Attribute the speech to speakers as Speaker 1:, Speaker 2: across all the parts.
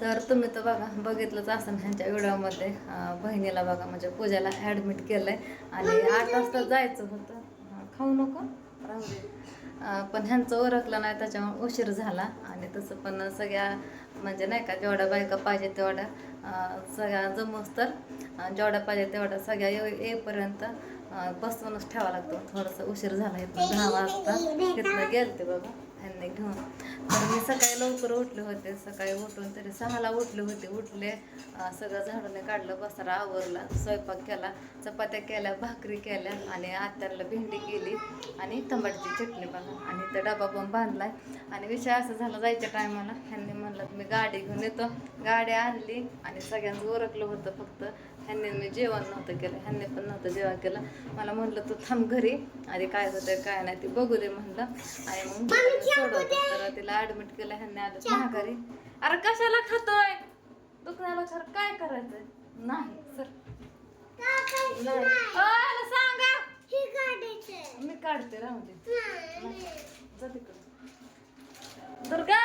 Speaker 1: तर तुम्ही तर बघा बघितलंच असं ह्यांच्या व्हिडिओमध्ये. बहिणीला बघा म्हणजे पूजाला ॲडमिट केलं आहे आणि आठ वाजता जायचं होतं. खाऊ नको? राहू दे. पण ह्यांचं ओळखलं नाही त्याच्यामुळे उशीर झाला. आणि तसं पण सगळ्या म्हणजे नाही का जेवढ्या बायका पाहिजे तेवढ्या सगळ्या जमूस तर जेवढ्या पाहिजे तेवढ्या सगळ्या येईपर्यंत बसवूनच ठेवा लागतो. थोडंसं उशीर झाला इथं दहा वाजता. तिथनं गेलते बघा. ह्यांनी घेऊन तर मी सकाळी लवकर उठले होते. सकाळी उठून तरी सहाला उठले होते. उठले सगळं झाडून काढलं बसारा आवरला स्वयंपाक केला चपात्या केल्या भाकरी केल्या आणि आत्याला भेंडी केली आणि टमाट्याची चटणी बघा आणि ते डबा पण बांधलाय. आणि विषय असं झाला जायच्या टायमाला ह्यांनी म्हणलं मी गाडी घेऊन येतो. गाडी आणली आणि सगळ्यांचं ओरखलं होतं फक्त. ह्यांनी मी जेवण नव्हतं केलं ह्यांनी पण नव्हतं जेवण केलं. मला म्हणलं तू थांब घरी. आधी काय होतं काय नाही ते बघू दे म्हणलं. आणि मग सोडवतो तर तिला ऍडमिट केलं ह्यांनी आलं महागारी अरे कशाला खातोय? दुखण्याला खर काय करायचंय? नाही सर. नाही. अरे सांगा. मी काढते राहू दे. जा तिकडं. दुर्गा!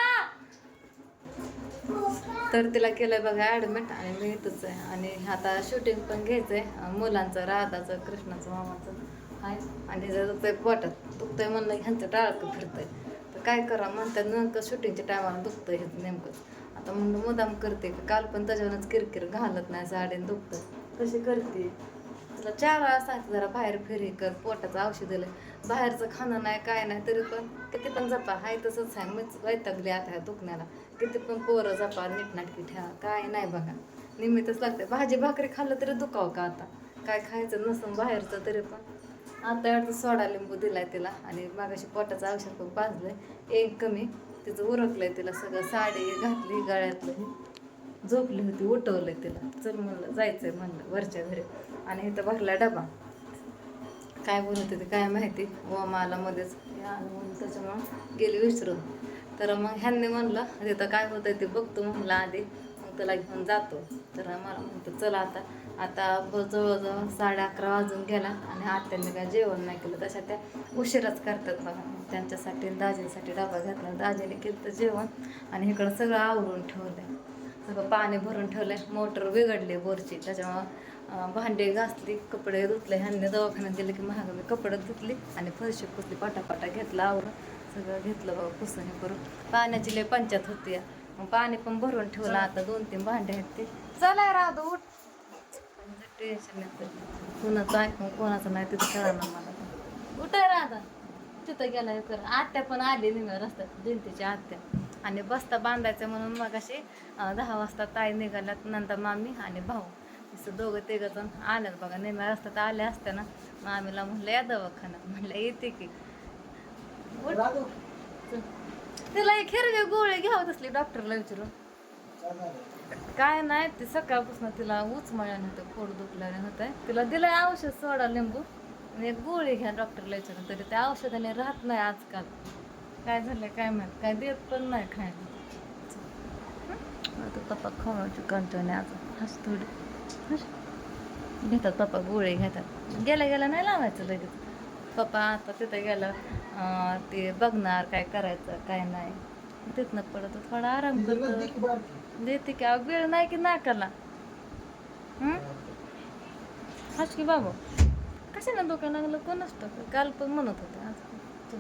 Speaker 1: तर तिला केलं बघा ॲडमिट आणि मी इथंच आहे. आणि आता शूटिंग पण घ्यायचं आहे मुलांचं राधाचं कृष्णाचं मामाचं. आहे आणि जर दुखतंय पोटात दुखतंय म्हणलं ह्यांचं टाळकं फिरतंय. तर काय करा म्हणतात नेमकं शूटिंगच्या टायमाला दुखतंय आहे नेमकं. आता म्हणलं मुदाम करते की काल पण त्याच्यावरच किरकिर घालत नाही साडीन दुखतं कशी करते. तुला चार वेळा सांगते जरा बाहेर फिरी कर पोटाचं औषध दिलं. बाहेरचं खाणं नाही काय नाही तरी पण किती पण जपा. हाय तसंच आहे मीच वैतागली आता ह्या दुखण्याला. किती पण पोरं जपा नीटनाटकी ठेवा. काय नाही बघा. निमित्तच लागते. भाजी भाकरी खाल्लं तरी दुखावं का आता? काय खायचं नसून बाहेरचं तरी पण. आता एवढं सोडा लिंबू दिलाय तिला आणि मागाशी पोटाचं औषध पण पाजलंय एक कमी. तिचं उरकलंय तिला सगळं. साडी घातली गळ्यातलं. झोपली होती उठवलं तिला. चल म्हणलं जायचंय म्हणलं वरच्या घरी. आणि इथं भरला डबा. काय बोलत होते काय माहिती? हो, व मला मध्येच. हे म्हणून त्याच्यामुळं गेली विसरून. तर मग ह्यांनी म्हणलं तिथं काय होतं ते बघतो म्हणलं आधी. मग त्याला घेऊन जातो. तर मला म्हणतो चला आता. आता ब- जवळजवळ साडे अकरा वाजून गेला आणि आत्यांनी काय जेवण नाही केलं. तशा त्या उशिराच करतात बघा. त्यांच्यासाठी आणि दाजींसाठी डबा घातला. दाजीने केलं तर जेवण आणि इकडं सगळं आवरून ठेवलंय. सगळं पाणी भरून ठेवलंय. मोटर बिघडली बोरची त्याच्यामुळं भांडे घासली कपडे धुतले. ह्यांनी दवाखान्यात गेले की महाग मी कपडे धुतली आणि फरशी पुसली पाटापाटा घेतला आवरून सगळं घेतलं बाबा पुसून हे करून. पाण्याची लय पंचायत होती मग पाणी पण भरून ठेवलं. आता दोन तीन भांडे आहेत ते. चला राहतो उठ. टेन्शन येतं कुणाचं ऐकून कोणाचं नाही तिथं कळणार मला. उठ राहता तिथं गेला हे कर आत्या पण आली निघा रस्त्यात. भिंतीच्या आत्या. आणि बस्ता बांधायचं म्हणून मग अशी दहा वाजता ताई निघाल्यात नंतर मामी आणि भाऊ. असं दोघं तिघं जण आल्यात बघा नेहमी रस्त्यात आल्या असत्या ना मामीला म्हणलं या दवाखान्यात. म्हणलं येते की. तिला एक हिरवे गोळे घ्यावं असली डॉक्टरला विचारून. काय नाही ते सकाळपासून तिला उचमळ्यानं होतं पोट दुखल्याने होत तिला दिलंय औषध सोडा लिंबू. आणि एक गोळी घ्या डॉक्टरला विचारून. तरी त्या औषधाने राहत नाही आजकाल. काय झालं काय माहीत? काय देत पण नाही खायला. आता पप्पा खावायची कंटाळणे आता हस थोडी. घेतात पप्पा गोळे घेतात. गेल्या गेल्या नाही लावायचं लगेच. पप्पा आता तिथं गेलं अं, ते बघणार काय करायचं काय नाही. तिथनं पडत थोडा आराम करतो. देते की अहो, वेळ नाही की नाकाला. हं? हस की बाबा. कशाला डोकं लागलं? कोण असतं काल पण म्हणत होते. आज.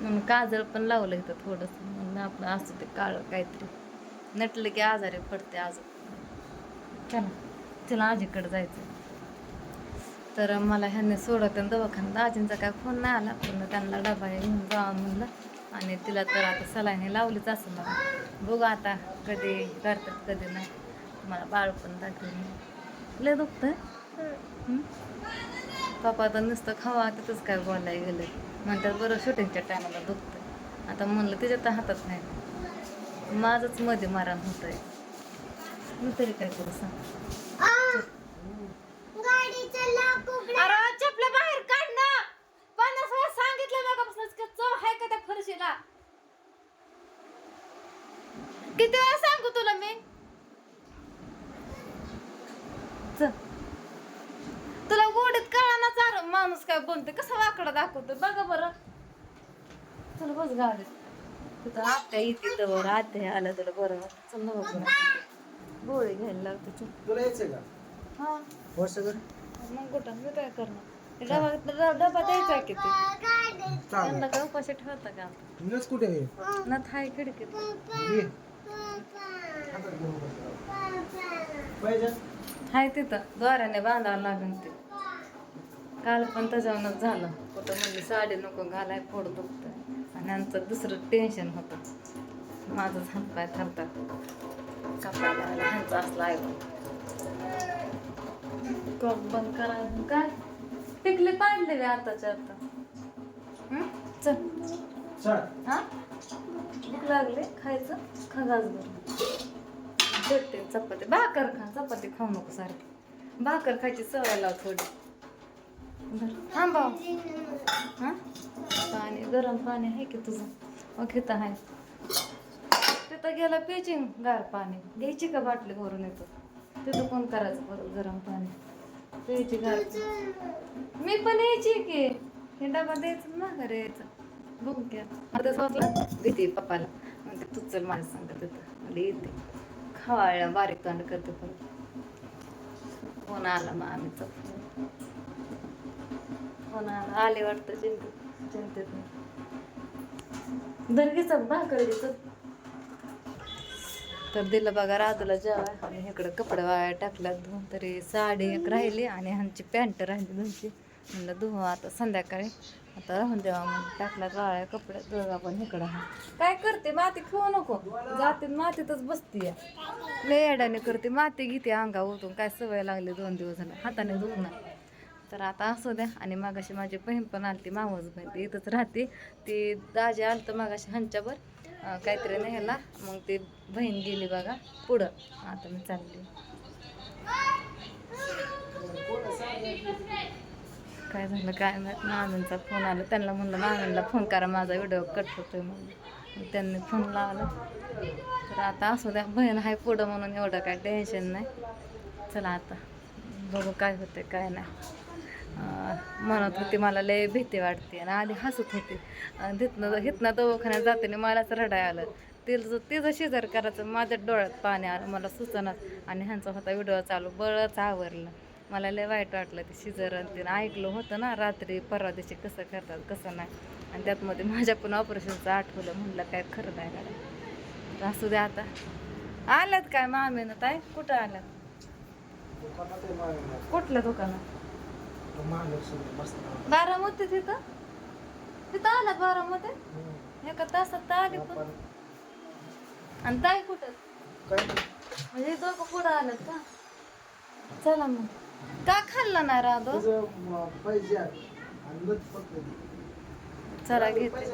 Speaker 1: म्हणून काजळ पण लावलं इथं थोडंसं. म्हणून आपलं असं ते काळं काहीतरी. नटलं की आजारी पडते आज. चला चला आजीकडे जायचं. तर मला ह्यांनी सोडत दवाखान्यात. आजींचा काय फोन नाही आला. पण त्यांना डबा घेऊन जावा म्हणलं. आणि तिला तर आता सलाईने लावलीच असं मला बघू आता कधी करतात कधी नाही. मला बाळ पण दाखवून लय दुखतं पापा आता नुसतं खावा तिथंच काय बोलायला गेलं. म्हणतात बरं शूटिंगच्या टायमाला दुखतं आता म्हणलं तिच्या तर हातात नाही. माझंच मध्ये मारण होत आहे मी तरी काय करू सांग. बाहेर काढ ना. पन्नास वेळा सांगितलं बघापासून का चव आहे का त्या फरशीला? किती वेळा सांगू तुला मी चल. तुला गोडीत कळाना चार काय बोलते कसा वाकडा दाखवतो बघा बरं. चल बस गाडीत. तिथं आत्या येते तर आत्या तुला बरं वाटतं. चल ना बघू गोळी घ्यायला लागते चल.
Speaker 2: तुला यायचंय का?
Speaker 1: हा.
Speaker 2: वर्ष कर
Speaker 1: मग कुठं मी काय करणार? ते डबा डबा त्यांना काय उपाशी ठेवता का?
Speaker 2: कुठे
Speaker 1: ना थाय खिडकीत. हाय तिथं. द्वाराने बांधावं लागेल ते. काल पण त्याच्यावरच झालं. कुठं म्हणली साडी नको घालाय पोट दुखतं आणि आमचं दुसरं टेन्शन होतं. माझं हातपाय थरतात कपायला आला ह्यांचं असलं ऐकून कप बंद करायचं काय? टिकले पाडले रे आताच्या आता? चल.
Speaker 2: चल.
Speaker 1: हा? भूक लागली? खायचं? खा गाज बरं देते चपाती. भाकर खा. चपाती खाऊ नको सारखी. भाकर खायची सवय लाव थोडी. हां थांबा हा? पाणी गरम पाणी आहे की तुझं? मग इथं आहे. तिथं गेलं प्यायची गार पाणी. घ्यायची का बाटली भरून येतो तिथं कोण करायचं बरं गरम पाणी? प्यायची गार मी पण यायची की. हे डबा द्यायचं ना घरी यायचं. बघू घ्या आता. सोचला देते पप्पाला. म्हणते तू चल माझ्या सांगत तिथं. म्हणजे येते. खवाळल्या बारीक तोंड करते पण कोण आला मग आम्हीचा फोन आला आले वाटतं चिंतेत. चिंतेत दणगीचं भाकरीचं तर दिलं बघा राजूला जेवाय. आणि इकडं कपडे वाया टाकल्यात धुवून तरी साडी एक राहिली आणि ह्यांची पॅन्ट राहिली दोनची. म्हणलं धुवू आता संध्याकाळी. आता राहून देवा म्हणून टाकल्यात वाळ्या कपडे. दोघा पण इकडं काय करते? माती खेळू नको. जाते मातीतच बसते लय करते. माती घेते अंगा उठून. काय सवय लागली दोन दिवस झाले. हाताने धुवणार तर आता असू द्या. आणि मागाशी माझी बहीण पण आलती मामाच बहीण ती इथंच राहते. ती दाजी आलतं मागाशी ह्यांच्यावर. काहीतरी न्यायला. मग ती बहीण गेली बघा पुढं. आता मी चालली. काय झालं? काय माहीत नानांचा फोन आला. त्यांना म्हणलं नानांना फोन करा माझा व्हिडिओ कट होतोय म्हणून. मग त्यांनी फोन लावला. तर आता असू द्या. बहीण आहे पुढं म्हणून एवढं काय टेन्शन नाही. चला आता. बघू काय होते काय नाही. म्हणत होती मला लय भीती वाटते. आणि आधी हसत होती. आणि तिथनं हिथनं दवाखान्यात जाताना मलाच रडाय आलं. तिचं तिचं शेजार करायचं माझ्या डोळ्यात पाणी आलं मला सुचनाच आणि ह्यांचा होता व्हिडिओ चालू बळच आवरलं. मला लय वाईट वाटलं ते शिजर आणि ते ऐकलं होतं ना रात्री परवा दिवशी कसं करतात कसं नाही. आणि त्यातमध्ये माझ्या पण ऑपरेशनचं आठवलं म्हणलं काय खरं नाही काय असू द्या आता. आल्यात काय मामेनं ताई? कुठं आल्यात?
Speaker 2: कुठलं
Speaker 1: कुठल्या दुकानात बारामती तिथं? तिथं आला बारामती. एका तासात आली पण. आणि ताई कुठं. म्हणजे दोघं पुढं आलं का? चला मग. का खाल्ला नाही राधो. चला घेते.